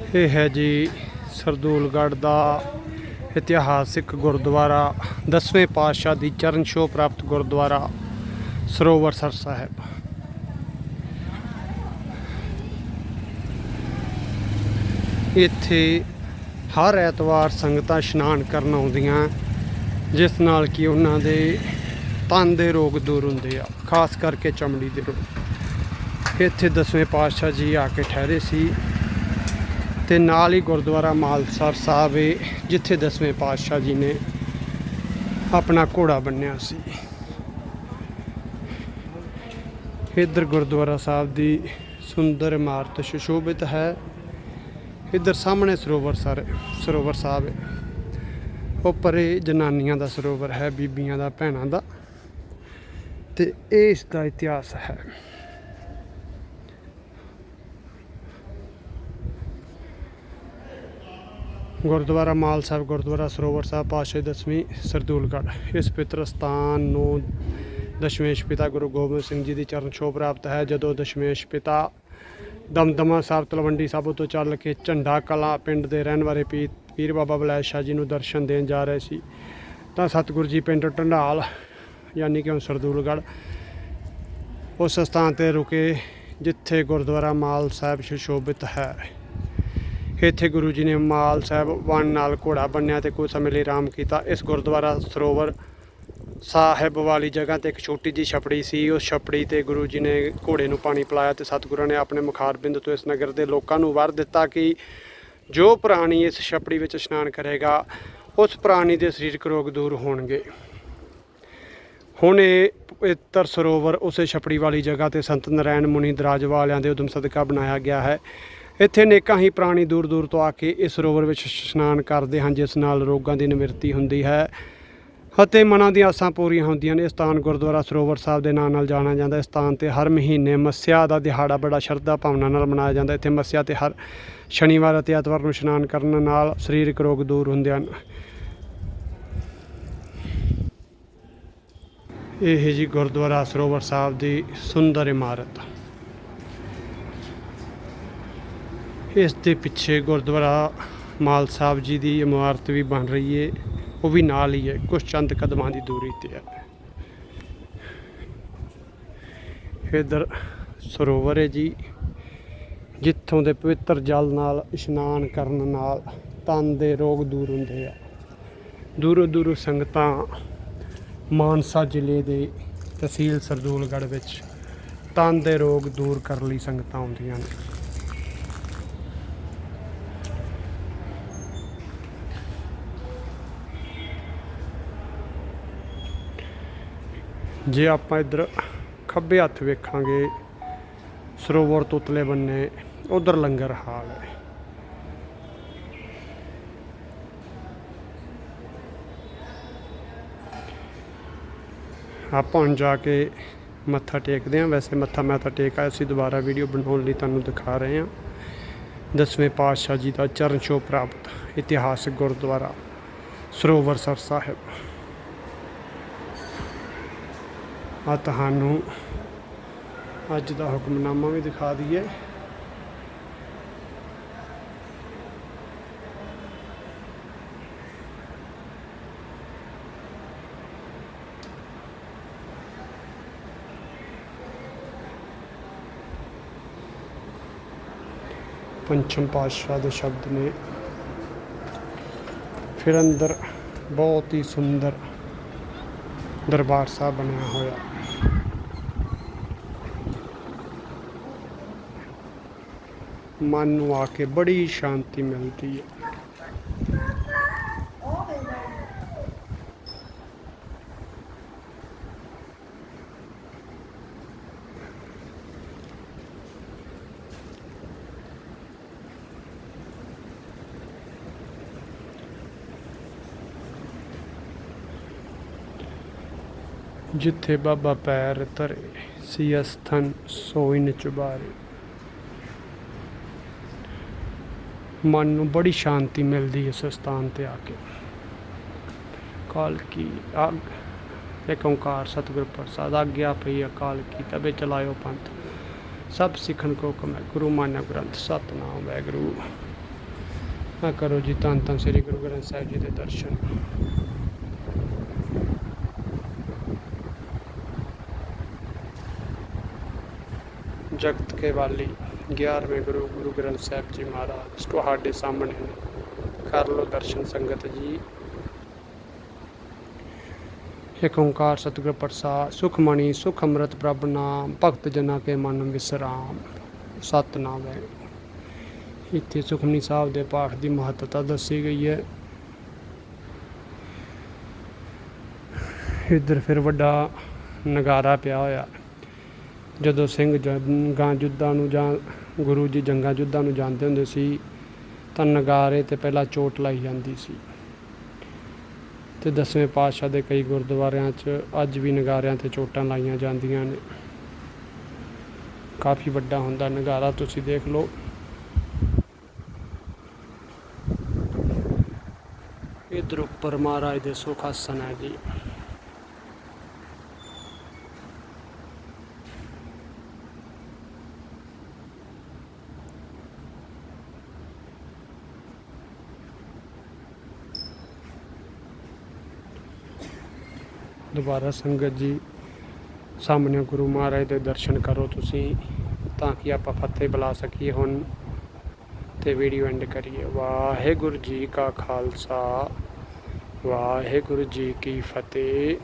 ਇਹ ਹੈ ਜੀ ਸਰਦੂਲਗੜ੍ਹ ਦਾ ਇਤਿਹਾਸਿਕ ਗੁਰਦੁਆਰਾ, ਦਸਵੇਂ ਪਾਤਸ਼ਾਹ ਦੀ ਚਰਨ ਛੋਹ ਪ੍ਰਾਪਤ ਗੁਰਦੁਆਰਾ, ਸਰੋਵਰ ਸਰ ਸਾਹਿਬ। ਇੱਥੇ ਹਰ ਐਤਵਾਰ ਸੰਗਤਾਂ ਇਸ਼ਨਾਨ ਕਰਨ ਆਉਂਦੀਆਂ, ਜਿਸ ਨਾਲ ਕਿ ਉਹਨਾਂ ਦੇ ਤਨ ਦੇ ਰੋਗ ਦੂਰ ਹੁੰਦੇ ਆ, ਖਾਸ ਕਰਕੇ ਚਮੜੀ ਦੇ ਰੋਗ। ਇੱਥੇ ਦਸਵੇਂ ਪਾਤਸ਼ਾਹ ਜੀ ਆ ਕੇ ਠਹਿਰੇ ਸੀ। ਤੇ ਨਾਲ ਹੀ ਗੁਰਦੁਆਰਾ ਮਾਲਸਰ ਸਾਹਿਬ ਹੈ ਜਿੱਥੇ ਦਸਵੇਂ ਪਾਤਸ਼ਾਹ ਜੀ ਨੇ ਆਪਣਾ ਘੋੜਾ ਬੰਨਿਆ ਸੀ। ਇੱਧਰ ਗੁਰਦੁਆਰਾ ਸਾਹਿਬ ਦੀ ਸੁੰਦਰ ਇਮਾਰਤ ਸੁਸ਼ੋਭਿਤ ਹੈ। ਇੱਧਰ ਸਾਹਮਣੇ ਸਰੋਵਰ ਸਰ, ਸਰੋਵਰ ਸਾਹਿਬ ਹੈ ਉੱਪਰ ਇਹ ਜਨਾਨੀਆਂ ਦਾ ਸਰੋਵਰ ਹੈ, ਬੀਬੀਆਂ ਦਾ, ਭੈਣਾਂ ਦਾ। ਤੇ ਇਹ ਇਸ ਦਾ ਇਤਿਹਾਸ ਹੈ। ਗੁਰਦੁਆਰਾ ਮਾਲ ਸਾਹਿਬ, ਗੁਰਦੁਆਰਾ ਸਰੋਵਰ ਸਾਹਿਬ, ਪਾਤਸ਼ਾਹੀ ਦਸਵੀਂ, ਸਰਦੂਲਗੜ੍ਹ। ਇਸ ਪਵਿੱਤਰ ਸਥਾਨ ਨੂੰ ਦਸ਼ਮੇਸ਼ ਪਿਤਾ ਗੁਰੂ ਗੋਬਿੰਦ ਸਿੰਘ ਜੀ ਦੀ ਚਰਨ ਛੋਹ ਪ੍ਰਾਪਤ ਹੈ, ਜਦੋਂ ਦਸ਼ਮੇਸ਼ ਪਿਤਾ ਦਮਦਮਾ ਸਾਹਿਬ, ਤਲਵੰਡੀ ਸਾਬੋ ਤੋਂ ਚੱਲ ਕੇ ਝੰਡਾ ਕਲਾ ਪਿੰਡ ਦੇ ਰਹਿਣ ਵਾਲੇ ਪੀ- ਪੀਰ ਬਾਬਾ ਬਲੈਸ਼ ਸ਼ਾਹ ਜੀ ਨੂੰ ਦਰਸ਼ਨ ਦੇਣ ਜਾ ਰਹੇ ਸੀ, ਤਾਂ ਸਤਿਗੁਰੂ ਜੀ ਪਿੰਡ ਢੰਡਾਲ, ਯਾਨੀ ਕਿ ਸਰਦੂਲਗੜ੍ਹ, ਉਸ ਸਥਾਨ ਤੇ ਰੁਕੇ, ਜਿੱਥੇ ਗੁਰਦੁਆਰਾ ਮਾਲ ਸਾਹਿਬ ਸੁਸ਼ੋਭਿਤ ਹੈ। ਇੱਥੇ ਗੁਰੂ ਜੀ ਨੇ ਮਾਲ ਸਾਹਿਬ ਵਣ ਨਾਲ ਘੋੜਾ ਬੰਨਿਆ ਤੇ ਕੁਝ ਸਮੇਂ ਲਈ ਆਰਾਮ ਕੀਤਾ। ਇਸ ਗੁਰਦੁਆਰਾ ਸਰੋਵਰ ਸਾਹਿਬ ਵਾਲੀ ਜਗ੍ਹਾ ਤੇ ਇੱਕ ਛੋਟੀ ਜੀ ਛਪੜੀ ਸੀ। ਉਸ ਛਪੜੀ ਤੇ ਗੁਰੂ ਜੀ ਨੇ ਘੋੜੇ ਨੂੰ ਪਾਣੀ ਪਿਲਾਇਆ ਤੇ ਸਤਿਗੁਰਾਂ ਨੇ ਆਪਣੇ ਮੁਖਾਰਬਿੰਦ ਤੋਂ ਇਸ ਨਗਰ ਦੇ ਲੋਕਾਂ ਨੂੰ ਵਰ ਦਿੱਤਾ ਕਿ ਜੋ ਪ੍ਰਾਣੀ ਇਸ ਛਪੜੀ ਵਿੱਚ ਇਸ਼ਨਾਨ ਕਰੇਗਾ, ਉਸ ਪ੍ਰਾਣੀ ਦੇ ਸਰੀਰਕ ਰੋਗ ਦੂਰ ਹੋਣਗੇ। ਹੁਣ ਇਹ ਪਵਿੱਤਰ ਸਰੋਵਰ ਉਸੇ ਛਪੜੀ ਵਾਲੀ ਜਗ੍ਹਾ ਤੇ ਸੰਤ ਨਰੈਣ ਮੁਨੀ ਦਰਾਜ ਵਾਲਿਆਂ ਦੇ ਉਦਮ ਸਦਕਾ ਬਣਾਇਆ ਗਿਆ ਹੈ। ਇੱਥੇ ਨੇਕਾਂ ਹੀ ਪ੍ਰਾਣੀ ਦੂਰ ਦੂਰ ਤੋਂ ਆ ਕੇ ਇਸ ਸਰੋਵਰ ਵਿੱਚ ਇਸ਼ਨਾਨ ਕਰਦੇ ਹਨ, ਜਿਸ ਨਾਲ ਰੋਗਾਂ ਦੀ ਨਿਵਰਤੀ ਹੁੰਦੀ ਹੈ ਅਤੇ ਮਨਾਂ ਦੀਆਂ ਆਸਾਂ ਪੂਰੀਆਂ ਹੁੰਦੀਆਂ ਨੇ। ਇਹ ਸਥਾਨ ਗੁਰਦੁਆਰਾ ਸਰੋਵਰ ਸਾਹਿਬ ਦੇ ਨਾਂ ਨਾਲ ਜਾਣਿਆ ਜਾਂਦਾ। ਇਸ ਸਥਾਨ ਤੇ ਹਰ ਮਹੀਨੇ ਮੱਸਿਆ ਦਾ ਦਿਹਾੜਾ ਬੜਾ ਸ਼ਰਧਾ ਭਾਵਨਾ ਨਾਲ ਮਨਾਇਆ ਜਾਂਦਾ। ਇੱਥੇ ਮੱਸਿਆ ਤੇ ਹਰ ਸ਼ਨੀਵਾਰ ਅਤੇ ਐਤਵਾਰ ਨੂੰ ਇਸ਼ਨਾਨ ਕਰਨ ਨਾਲ ਸਰੀਰਕ ਰੋਗ ਦੂਰ ਹੁੰਦੇ ਹਨ। ਇਹ ਜੀ ਗੁਰਦੁਆਰਾ ਸਰੋਵਰ ਸਾਹਿਬ ਦੀ ਸੁੰਦਰ ਇਮਾਰਤ। ਇਸ ਦੇ ਪਿੱਛੇ ਗੁਰਦੁਆਰਾ ਮਾਲ ਸਾਹਿਬ ਜੀ ਦੀ ਇਮਾਰਤ ਵੀ ਬਣ ਰਹੀ ਹੈ ਉਹ ਵੀ ਨਾਲ ਹੀ ਹੈ ਕੁਝ ਚੰਦ ਕਦਮਾਂ ਦੀ ਦੂਰੀ ਤੇ ਹੈ। ਇਧਰ ਸਰੋਵਰ ਹੈ ਜੀ, ਜਿੱਥੋਂ ਦੇ ਪਵਿੱਤਰ ਜਲ ਨਾਲ ਇਸ਼ਨਾਨ ਕਰਨ ਨਾਲ ਤਨ ਦੇ ਰੋਗ ਦੂਰ ਹੁੰਦੇ ਆ। ਦੂਰੋਂ ਦੂਰੋਂ ਸੰਗਤਾਂ ਮਾਨਸਾ ਜ਼ਿਲ੍ਹੇ ਦੇ ਤਹਿਸੀਲ ਸਰਦੂਲਗੜ੍ਹ ਵਿੱਚ ਤਨ ਦੇ ਰੋਗ ਦੂਰ ਕਰਨ ਲਈ ਸੰਗਤਾਂ ਆਉਂਦੀਆਂ ਨੇ। ਜੇ ਆਪਾਂ ਇੱਧਰ ਖੱਬੇ ਹੱਥ ਵੇਖਾਂਗੇ, ਸਰੋਵਰ ਤੋਂ ਉਤਲੇ ਬੰਨੇ, ਉਧਰ ਲੰਗਰ ਹਾਲ ਹੈ। ਆਪਾਂ ਹੁਣ ਜਾ ਕੇ ਮੱਥਾ ਟੇਕਦੇ ਹਾਂ। ਵੈਸੇ ਮੱਥਾ ਮੈਂ ਤਾਂ ਟੇਕ ਆਇਆ ਸੀ, ਦੁਬਾਰਾ ਵੀਡੀਓ ਬਣਾਉਣ ਲਈ ਤੁਹਾਨੂੰ ਦਿਖਾ ਰਹੇ ਹਾਂ। ਦਸਵੇਂ ਪਾਤਸ਼ਾਹ ਜੀ ਦਾ ਚਰਨ ਛੋਹ ਪ੍ਰਾਪਤ ਇਤਿਹਾਸਕ ਗੁਰਦੁਆਰਾ ਸਰੋਵਰ ਸਰ ਸਾਹਿਬ। ਆ ਤੁਹਾਨੂੰ ਅੱਜ ਦਾ ਹੁਕਮਨਾਮਾ ਵੀ ਦਿਖਾ ਦਈਏ। ਪੰਚਮ ਪਾਤਸ਼ਾਹ ਦੇ ਸ਼ਬਦ ਨੇ, ਫਿਰ ਅੰਦਰ ਬਹੁਤ ਹੀ ਸੁੰਦਰ ਦਰਬਾਰ ਸਾਹਿਬ ਬਣਿਆ ਹੋਇਆ। ਮਨ ਨੂੰ ਆ ਕੇ ਬੜੀ ਸ਼ਾਂਤੀ ਮਿਲਦੀ ਹੈ। ਜਿੱਥੇ ਬਾਬਾ ਪੈਰ ਧਰੇ ਸੀ ਅਸਥਨ, ਸੋਈ ਨ ਮਨ ਨੂੰ ਬੜੀ ਸ਼ਾਂਤੀ ਮਿਲਦੀ ਇਸ ਸਥਾਨ ਤੇ ਆ ਕੇ। ਕਾਲ ਕੀ ਆਗ ਏਕ ਓੰਕਾਰ ਸਤਿਗੁਰ ਪ੍ਰਸਾਦ ਆਗਿਆ ਪਈ ਅਕਾਲ ਕੀ ਤਬੇ ਚਲਾਇਓ ਪੰਥ। ਸਭ ਸਿੱਖਣ ਕੋ ਹੁਕਮ ਗੁਰੂ ਮਾਨਿਆ ਗ੍ਰੰਥ, ਸਤਨਾਮ, ਵਾਹਿਗੁਰੂ। ਆ ਕਰੋ ਜੀ ਧੰਨ ਧੰਨ ਸ੍ਰੀ ਗੁਰੂ ਗ੍ਰੰਥ ਸਾਹਿਬ ਜੀ ਦੇ ਦਰਸ਼ਨ। ਜਗਤ ਕੇ ਵਾਲੀ 11ਵੇਂ ਗੁਰੂ ਗੁਰੂ ਗ੍ਰੰਥ ਸਾਹਿਬ ਜੀ ਮਹਾਰਾਜ ਤੁਹਾਡੇ ਸਾਹਮਣੇ ਕਰ ਲਓ ਦਰਸ਼ਨ ਸੰਗਤ ਜੀ। ਏਕ ਓੰਕਾਰ ਸਤਿਗੁਰ ਪ੍ਰਸਾਦ, ਸੁਖਮਣੀ ਸੁਖ ਅੰਮ੍ਰਿਤ ਪ੍ਰਭ ਨਾਮ, ਭਗਤ ਜਨਾ ਕੇ ਮਨ ਵਿਸਰਾਮ। ਸਤਨਾਮ ਹੈ। ਇੱਥੇ ਸੁਖਮਨੀ ਸਾਹਿਬ ਦੇ ਪਾਠ ਦੀ ਮਹੱਤਤਾ ਦੱਸੀ ਗਈ ਹੈ। ਇੱਧਰ ਫਿਰ ਵੱਡਾ ਨਗਾਰਾ ਪਿਆ ਹੋਇਆ। ਜਦੋਂ ਸਿੰਘ ਜੰਗਾਂ ਯੁੱਧਾਂ ਨੂੰ ਜਾਂ ਗੁਰੂ ਜੀ ਜੰਗਾਂ ਯੁੱਧਾਂ ਨੂੰ ਜਾਂਦੇ ਹੁੰਦੇ ਸੀ, ਤਾਂ ਨਗਾਰੇ ਤੇ ਪਹਿਲਾਂ ਚੋਟ ਲਾਈ ਜਾਂਦੀ ਸੀ। ਤੇ ਦਸਵੇਂ ਪਾਤਸ਼ਾਹ ਦੇ ਕਈ ਗੁਰਦੁਆਰਿਆਂ 'ਚ ਅੱਜ ਵੀ ਨਗਾਰਿਆਂ ਤੇ ਚੋਟਾਂ ਲਾਈਆਂ ਜਾਂਦੀਆਂ ਨੇ। ਕਾਫੀ ਵੱਡਾ ਹੁੰਦਾ ਨਗਾਰਾ, ਤੁਸੀਂ ਦੇਖ ਲਓ। ਇਧਰ ਉੱਪਰ ਮਹਾਰਾਜ ਦੇ ਸੁਖ ਆਸਨ ਹੈ ਜੀ। ਦੁਬਾਰਾ ਸੰਗਤ ਜੀ ਸਾਹਮਣੇ ਗੁਰੂ ਮਹਾਰਾਜ ਦੇ ਦਰਸ਼ਨ ਕਰੋ ਤੁਸੀਂ, ਤਾਂ ਕਿ ਆਪਾਂ ਫਤਿਹ ਬੁਲਾ ਸਕੀਏ ਹੁਣ ਤੇ ਵੀਡੀਓ ਐਂਡ ਕਰੀਏ। ਵਾਹਿਗੁਰੂ ਜੀ ਕਾ ਖਾਲਸਾ, ਵਾਹਿਗੁਰੂ ਜੀ ਕੀ ਫਤਿਹ।